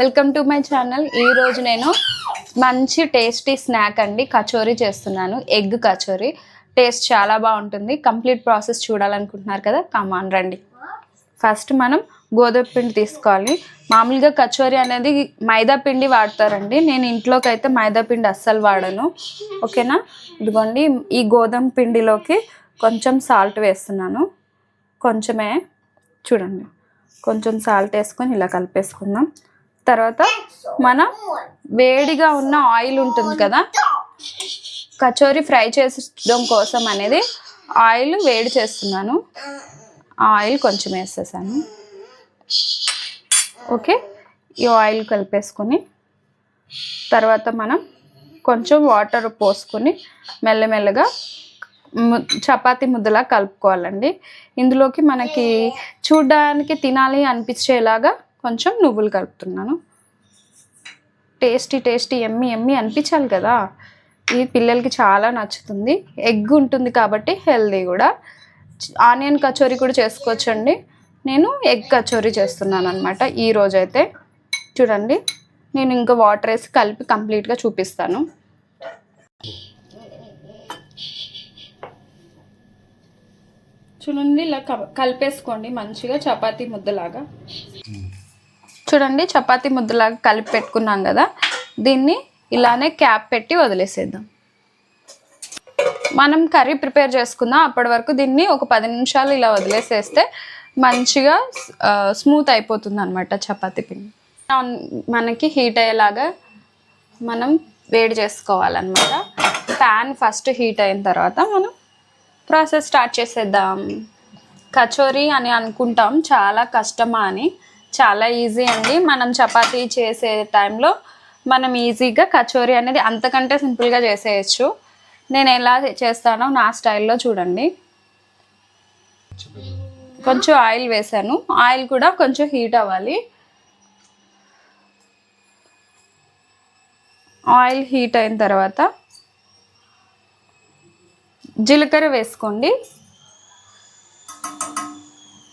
Welcome to my channel. ఈ రోజు నేను మంచి టేస్టీ స్నాక్ అండి. కచోరీ చేస్తున్నాను. ఎగ్ కచోరీ. టేస్ట్ చాలా బాగుంటుంది. కంప్లీట్ ప్రాసెస్ చూడాలనుకుంటున్నారు కదా? కమాన్ రండి. ఫస్ట్ మనం గోధుమ పిండి తీసుకోవాలి. మామూలుగా కచోరీ అనేది మైదా పిండి వాడతారండి. నేను ఇంట్లోకి అయితే మైదా పిండి అస్సలు వాడను. ఓకేనా? ఇదిగోండి ఈ గోధుమ పిండిలోకి కొంచెం సాల్ట్ వేస్తున్నాను. కొంచెమే చూడండి. కొంచెం సాల్ట్ వేసుకొని ఇలా కలిపేసుకుందాం. తర్వాత మన వేడిగా ఉన్న ఆయిల్ ఉంటుంది కదా కచోరీ ఫ్రై చేసడం కోసం అనేది ఆయిల్ వేడి చేస్తున్నాను. ఆయిల్ కొంచెం వేసేసాను. ఓకే ఈ ఆయిల్ కలిపేసుకొని తర్వాత మనం కొంచెం వాటర్ పోసుకొని మెల్లమెల్లగా ము- ముద్దలా కలుపుకోవాలండి. ఇందులోకి మనకి చూడడానికి తినాలి అనిపించేలాగా కొంచెం నువ్వులు కలుపుతున్నాను. టేస్టీ టేస్టీ ఎమ్మి ఎమ్మి అనిపించాలి కదా. ఇది పిల్లలకి చాలా నచ్చుతుంది. ఎగ్ ఉంటుంది కాబట్టి హెల్దీ కూడా. ఆనియన్ కచోరీ కూడా చేసుకోవచ్చండి. నేను ఎగ్ కచోరీ చేస్తున్నాను అనమాట ఈ రోజైతే. చూడండి నేను ఇంకా వాటర్ వేసి కలిపి కంప్లీట్గా చూపిస్తాను. చూడండి ఇలా క- కలిపేసుకోండి మంచిగా చపాతీ ముద్దలాగా. చూడండి చపాతీ ముద్దలాగా కలిపి పెట్టుకున్నాం కదా. దీన్ని ఇలానే క్యాప్ పెట్టి వదిలేసేద్దాం. మనం కర్రీ ప్రిపేర్ చేసుకుందాం. అప్పటి వరకు దీన్ని ఒక పది నిమిషాలు ఇలా వదిలేసేస్తే మంచిగా స్మూత్ అయిపోతుంది అనమాట చపాతీ పిండి. మనకి హీట్ అయ్యేలాగా మనం వేడి చేసుకోవాలన్నమాట. ప్యాన్ ఫస్ట్ హీట్ అయిన తర్వాత మనం ప్రాసెస్ స్టార్ట్ చేసేద్దాం. కచోరీ అని అనుకుంటాం చాలా కష్టమా అని. చాలా ఈజీ అండి. మనం చపాతీ చేసే టైంలో మనం ఈజీగా కచోరీ అనేది అంతకంటే సింపుల్గా చేసేయచ్చు. నేను ఎలా చేస్తానో నా స్టైల్లో చూడండి. కొంచెం ఆయిల్ వేసాను. ఆయిల్ కూడా కొంచెం హీట్ అవ్వాలి. ఆయిల్ హీట్ అయిన తర్వాత జీలకర్ర వేసుకోండి.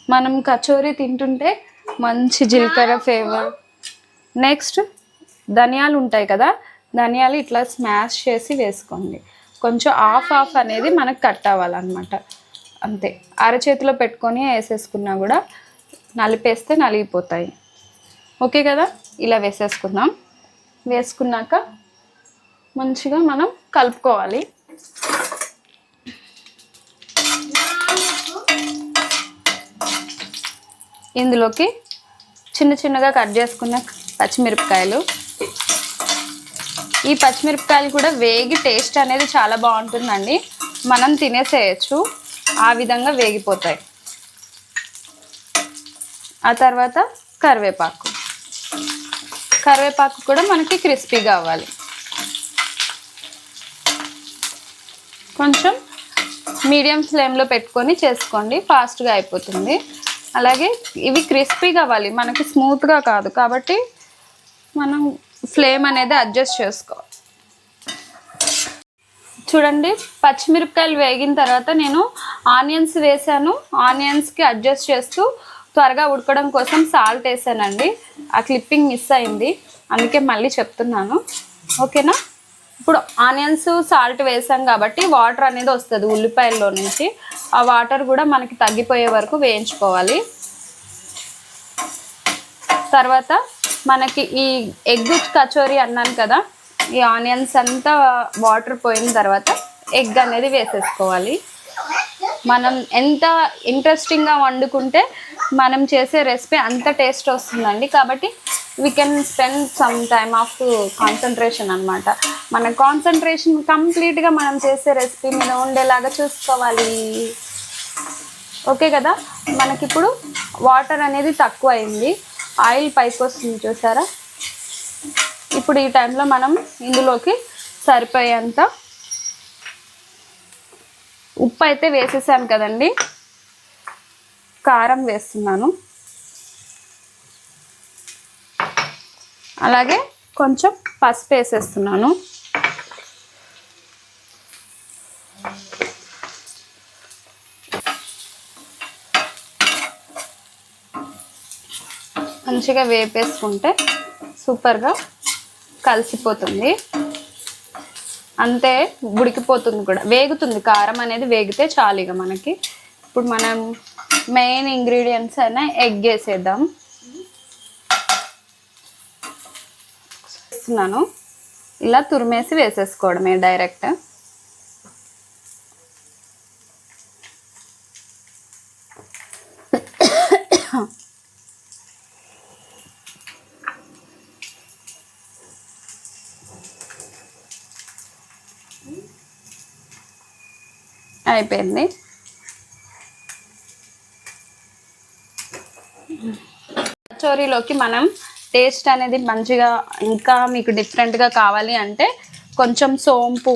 మనం కచోరీ తింటుంటే మంచి జీలకర్ర ఫ్లేవర్ నెక్స్ట్ ధనియాలు ఉంటాయి కదా ధనియాలు ఇట్లా స్మాష్ చేసి వేసుకోండి. కొంచెం ఆఫ్ ఆఫ్ అనేది మనకు కట్ అవ్వాలన్నమాట. అంతే. అరచేతిలో పెట్టుకొని వేసేసుకున్నా కూడా నలిపేస్తే నలిగిపోతాయి. ఓకే కదా? ఇలా వేసేసుకుందాం. వేసుకున్నాక మంచిగా మనం కలుపుకోవాలి. ఇందులోకి చిన్న చిన్నగా కట్ చేసుకున్న పచ్చిమిరపకాయలు. ఈ పచ్చిమిరపకాయలు కూడా వేగి టేస్ట్ అనేది చాలా బాగుంటుందండి. మనం తినేసేయచ్చు. ఆ విధంగా వేగిపోతాయి. ఆ తర్వాత కరివేపాకు. కరివేపాకు కూడా మనకి క్రిస్పీగా అవ్వాలి. కొంచెం మీడియం ఫ్లేమ్లో పెట్టుకొని చేసుకోండి. ఫాస్ట్గా అయిపోతుంది. అలాగే ఇవి క్రిస్పీగా అవ్వాలి మనకి స్మూత్గా కాదు. కాబట్టి మనం ఫ్లేమ్ అనేది అడ్జస్ట్ చేసుకోవాలి. చూడండి పచ్చిమిరపకాయలు వేగిన తర్వాత నేను ఆనియన్స్ వేసాను ఆనియన్స్కి అడ్జస్ట్ చేస్తూ త్వరగా ఉడకడం కోసం సాల్ట్ వేసానండి. ఆ క్లిప్పింగ్ మిస్ అయింది. అందుకే మళ్ళీ చెప్తున్నాను. ఓకేనా? ఇప్పుడు ఆనియన్స్ సాల్ట్ వేసాం కాబట్టి వాటర్ అనేది వస్తుంది ఉల్లిపాయల్లో నుంచి. ఆ వాటర్ కూడా మనకి తగ్గిపోయే వరకు వేయించుకోవాలి. తర్వాత మనకి ఈ ఎగ్ కచోరీ అన్నాను కదా ఈ ఆనియన్స్ అంతా వాటర్ పోయిన తర్వాత ఎగ్ అనేది వేసేసుకోవాలి. మనం ఎంత ఇంట్రెస్టింగ్గా వండుకుంటే మనం చేసే రెసిపీ అంత టేస్ట్ వస్తుందండి. కాబట్టి we can spend some time of concentration అనమాట మన కాన్సన్ట్రేషన్ కంప్లీట్గా మనం చేసే రెసిపీ మీద ఉండేలాగా చూసుకోవాలి. ఓకే కదా? మనకిప్పుడు వాటర్ అనేది తక్కువ అయింది ఆయిల్ పైకి వస్తుంది చూసారా? ఇప్పుడు ఈ టైంలో మనం ఇందులోకి సరిపోయేంత ఉప్పు అయితే వేసేసాను కదండి. కారం వేస్తున్నాను. అలాగే కొంచెం పసుపు వేసేస్తున్నాను. మంచిగా వేపేసుకుంటే సూపర్గా కలిసిపోతుంది. అంతే ఉడికిపోతుంది కూడా. వేగుతుంది. కారం అనేది వేగితే చాలు ఇక మనకి. ఇప్పుడు మనం మెయిన్ ఇంగ్రీడియంట్స్ అయినా ఎగ్ వేసేద్దాం. వేస్తున్నాను. ఇలా తురిమేసి వేసేసుకోవడమే డైరెక్ట్. అయిపోయింది. కచోరీలోకి మనం టేస్ట్ అనేది మంచిగా ఇంకా మీకు డిఫరెంట్గా కావాలి అంటే కొంచెం సోంపు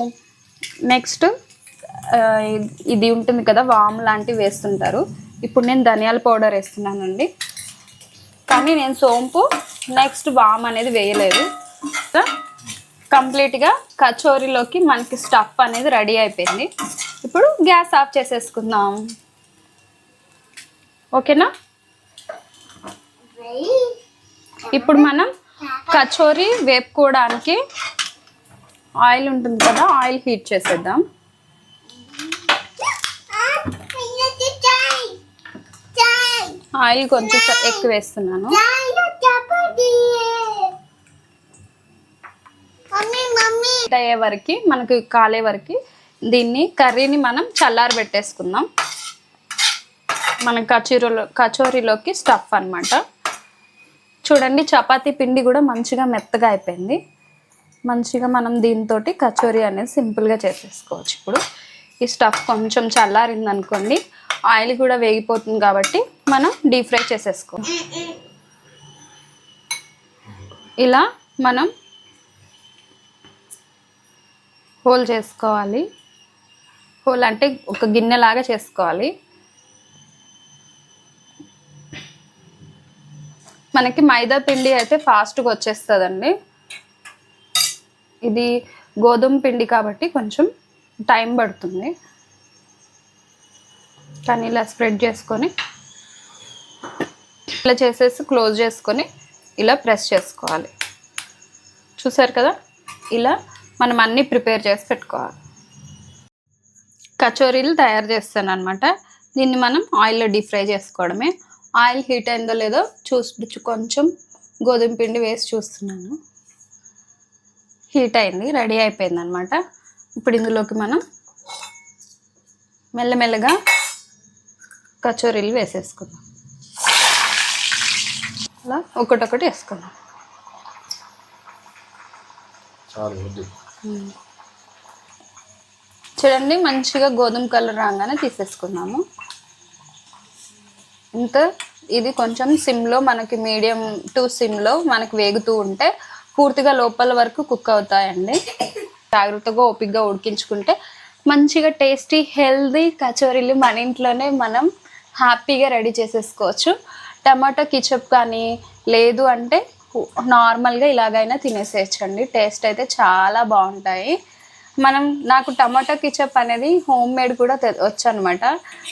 నెక్స్ట్ ఇది ఉంటుంది కదా వామ్ లాంటివి వేస్తుంటారు. ఇప్పుడు నేను ధనియాల పౌడర్ వేస్తున్నానండి. కానీ నేను సోంపు నెక్స్ట్ వామ్ అనేది వేయలేదు. కంప్లీట్గా కచోరీలోకి మనకి స్టఫ్ అనేది రెడీ అయిపోయింది. ఇప్పుడు గ్యాస్ ఆఫ్ చేసేసుకుందాం. ఓకేనా? ఇప్పుడు మనం కచోరీ వేపుకోవడానికి ఆయిల్ ఉంటుంది కదా ఆయిల్ హీట్ చేసేద్దాం. ఆయిల్ కొంచెం ఎక్కువ వేస్తున్నాను. అయ్యే వరకు మనకి కాలే వరకు దీన్ని కర్రీని మనం చల్లారి పెట్టేసుకుందాం. మన కచోరీలో కచోరీలోకి స్టఫ్ అన్నమాట. చూడండి చపాతీ పిండి కూడా మంచిగా మెత్తగా అయిపోయింది. మంచిగా మనం దీంతో కచోరీ అనేది సింపుల్గా చేసేసుకోవచ్చు. ఇప్పుడు ఈ స్టఫ్ కొంచెం చల్లారింది అనుకోండి ఆయిల్ కూడా వేగిపోతుంది కాబట్టి మనం డీప్ ఫ్రై చేసేసుకో ఇలా మనం హోల్ చేసుకోవాలి. హోల్ అంటే ఒక గిన్నెలాగా చేసుకోవాలి. మనకి మైదా పిండి అయితే ఫాస్ట్గా వచ్చేస్తుందండి. ఇది గోధుమ పిండి కాబట్టి కొంచెం టైం పడుతుంది. కానీ ఇలా స్ప్రెడ్ చేసుకొని ఇలా చేసేసి క్లోజ్ చేసుకొని ఇలా ప్రెస్ చేసుకోవాలి. చూసారు కదా? ఇలా మనం అన్నీ ప్రిపేర్ చేసి పెట్టుకోవాలి. కచోరీలు తయారు చేస్తాను అనమాట దీన్ని మనం ఆయిల్లో డీప్ ఫ్రై చేసుకోవడమే. ఆయిల్ హీట్ అయిందో లేదో చూసి కొంచెం గోధుమ పిండి వేసి చూస్తున్నాను. హీట్ అయింది రెడీ అయిపోయింది అనమాట ఇప్పుడు ఇందులోకి మనం మెల్లమెల్లగా కచోరీలు వేసేసుకుందాం. అలా ఒకటొకటి వేసుకుందాం. చూడండి మంచిగా గోధుమ కలర్ రాగానే తీసేసుకున్నాము ఇంకా ఇది కొంచెం సిమ్లో మనకి మీడియం టు సిమ్లో మనకి వేగుతూ ఉంటే పూర్తిగా లోపల వరకు కుక్ అవుతాయండి. జాగ్రత్తగా ఓపిక్గా ఉడికించుకుంటే మంచిగా టేస్టీ హెల్దీ కచోరీలు మన ఇంట్లోనే మనం హ్యాపీగా రెడీ చేసేసుకోవచ్చు. టమాటో కిచప్ కానీ లేదు అంటే నార్మల్గా ఇలాగైనా తినేసేయచ్చండి. టేస్ట్ అయితే చాలా బాగుంటాయి. మనం నాకు టమాటో కిచప్ అనేది హోమ్ మేడ్ కూడా తె- వచ్చు అనమాట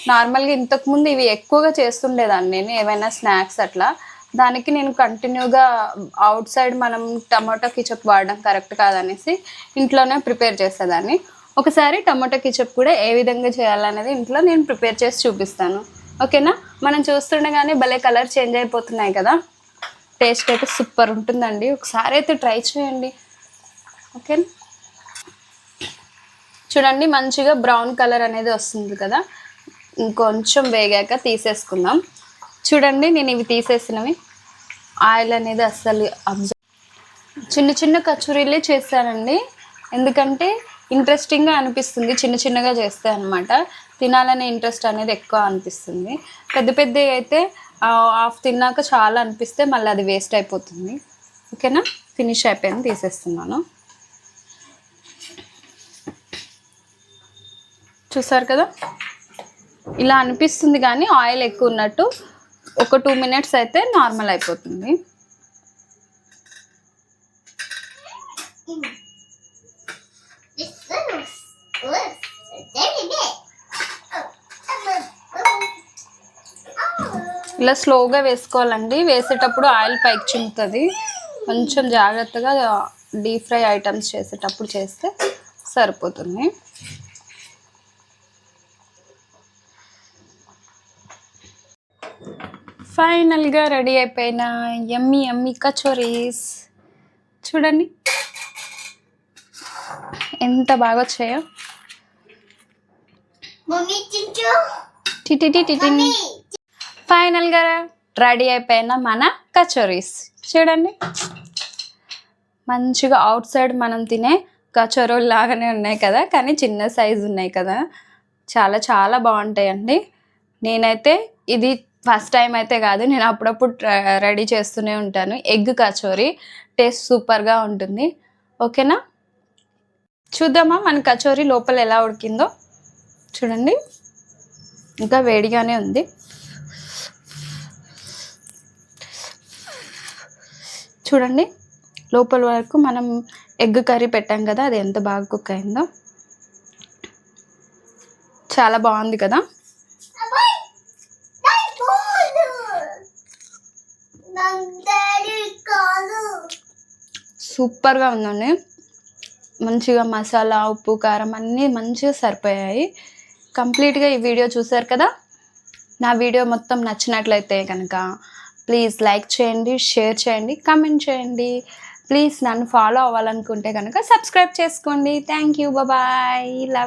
నార్మల్గా ఇంతకుముందు ఇవి ఎక్కువగా చేస్తుండేదాన్ని నేను ఏవైనా స్నాక్స్ అట్లా. దానికి నేను కంటిన్యూగా అవుట్ సైడ్ మనం టమాటో కిచప్ వాడడం కరెక్ట్ కాదనేసి ఇంట్లోనే ప్రిపేర్ చేసేదాన్ని. ఒకసారి టమాటో కిచప్ కూడా ఏ విధంగా చేయాలనేది ఇంట్లో నేను ప్రిపేర్ చేసి చూపిస్తాను. ఓకేనా? మనం చూస్తుండగానే భలే కలర్ చేంజ్ అయిపోతున్నాయి కదా. టేస్ట్ అయితే సూపర్ ఉంటుందండి. ఒకసారి అయితే ట్రై చేయండి. ఓకేనా? చూడండి మంచిగా బ్రౌన్ కలర్ అనేది వస్తుంది కదా. ఇంకొంచెం వేగాక తీసేసుకుందాం. చూడండి నేను ఇవి తీసేసినవి. ఆయిల్ అనేది అస్సలు అబ్జర్వ్ చిన్న చిన్న కచూరీలే చేస్తానండి. ఎందుకంటే ఇంట్రెస్టింగ్గా అనిపిస్తుంది. చిన్న చిన్నగా చేస్తే అనమాట తినాలనే ఇంట్రెస్ట్ అనేది ఎక్కువ అనిపిస్తుంది. పెద్ద పెద్ద అయితే హాఫ్ తిన్నాక చాలా అనిపిస్తే మళ్ళీ అది వేస్ట్ అయిపోతుంది. ఓకేనా? ఫినిష్ అయిపోయింది తీసేస్తున్నాను. చూసారు కదా? ఇలా అనిపిస్తుంది కానీ ఆయిల్ ఎక్కువ ఉన్నట్టు ఒక టూ మినిట్స్ అయితే నార్మల్ అయిపోతుంది. ఇలా స్లోగా వేసుకోవాలండి. వేసేటప్పుడు ఆయిల్ పైకి చింపుతుంది కొంచెం జాగ్రత్తగా డీప్ ఫ్రై ఐటమ్స్ చేసేటప్పుడు చేస్తే సరిపోతుంది. ఫైనల్గా రెడీ అయిపోయిన ఎమ్మి ఎమ్మి కచోరీస్. చూడండి. ఎంత బాగా వచ్చాయో. ఫైనల్గా రెడీ అయిపోయిన మన కచోరీస్. చూడండి. మంచిగా అవుట్ సైడ్ మనం తినే కచోరీలు లాగానే ఉన్నాయి కదా కానీ చిన్న సైజు ఉన్నాయి కదా. చాలా చాలా బాగుంటాయండి. నేనైతే ఇది ఫస్ట్ టైం అయితే కాదు నేను అప్పుడప్పుడు రెడీ చేస్తూనే ఉంటాను. ఎగ్ కచోరీ టేస్ట్ సూపర్గా ఉంటుంది. ఓకేనా? చూద్దామా మన కచోరీ లోపల ఎలా ఉడికిందో? చూడండి. ఇంకా వేడిగానే ఉంది. చూడండి. లోపల వరకు మనం ఎగ్ కర్రీ పెట్టాం కదా అది ఎంత బాగా కుక్ అయిందో. చాలా బాగుంది కదా అబ్బాయి డాడీ కాలు నా డాడీ కాలు సూపర్గా ఉందండి. మంచిగా మసాలా ఉప్పు కారం అన్నీ మంచిగా సరిపోయాయి. కంప్లీట్గా ఈ వీడియో చూసారు కదా? నా వీడియో మొత్తం నచ్చినట్లయితే కనుక ప్లీజ్ లైక్ చేయండి షేర్ చేయండి కమెంట్ చేయండి. ప్లీజ్ నన్ను ఫాలో అవ్వాలనుకుంటే కనుక సబ్స్క్రైబ్ చేసుకోండి. Thank you. Bye love